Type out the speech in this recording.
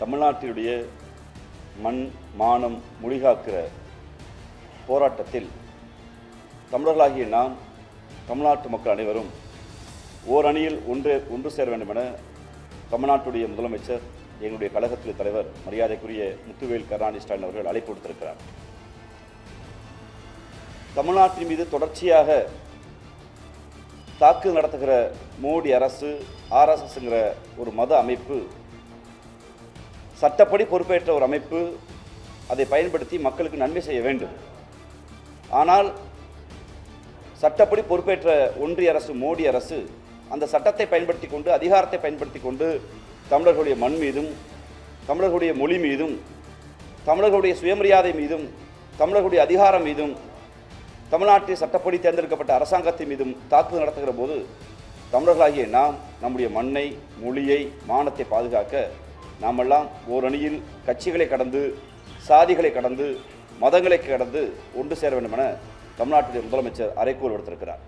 தமிழ்நாட்டினுடைய மண் மானம் மொழிகாக்கிற போராட்டத்தில் தமிழர்களாகிய நாம் தமிழ்நாட்டு மக்கள் அனைவரும் ஓர் அணியில் ஒன்று ஒன்று சேர வேண்டும் என தமிழ்நாட்டுடைய முதலமைச்சர் எங்களுடைய கழகத்தின் தலைவர் மரியாதைக்குரிய முத்துவேல் கருணாநிதி ஸ்டாலின் அவர்கள் அழைப்பு கொடுத்திருக்கிறார் தமிழ்நாட்டின் மீது தொடர்ச்சியாக தாக்குதல் நடத்துகிற மோடி அரசு ஆர்எஸ்எஸ்ங்கிற ஒரு மத அமைப்பு சட்டப்படி பொறுப்பேற்ற ஒரு அமைப்பு அதை பயன்படுத்தி மக்களுக்கு நன்மை செய்ய வேண்டும். ஆனால் சட்டப்படி பொறுப்பேற்ற ஒன்றிய அரசு மோடி அரசு அந்த சட்டத்தை பயன்படுத்தி கொண்டு அதிகாரத்தை பயன்படுத்தி கொண்டு தமிழர்களுடைய மண் மீதும் தமிழர்களுடைய மொழி மீதும் தமிழர்களுடைய சுயமரியாதை மீதும் தமிழர்களுடைய அதிகாரம் மீதும் தமிழ்நாட்டில் சட்டப்படி தேர்ந்தெடுக்கப்பட்ட அரசாங்கத்தின் மீதும் தாக்குதல் நடத்துகிற போது தமிழர்களாகிய நாம் நம்முடைய மண்ணை மொழியை மானத்தை பாதுகாக்க நாமெல்லாம் ஓரணியில் கட்சிகளை கடந்து சாதிகளை கடந்து மதங்களை கடந்து ஒன்று சேர வேண்டும் என தமிழ்நாட்டுடைய முதலமைச்சர் அறைகூல் விடுத்திருக்கிறார்.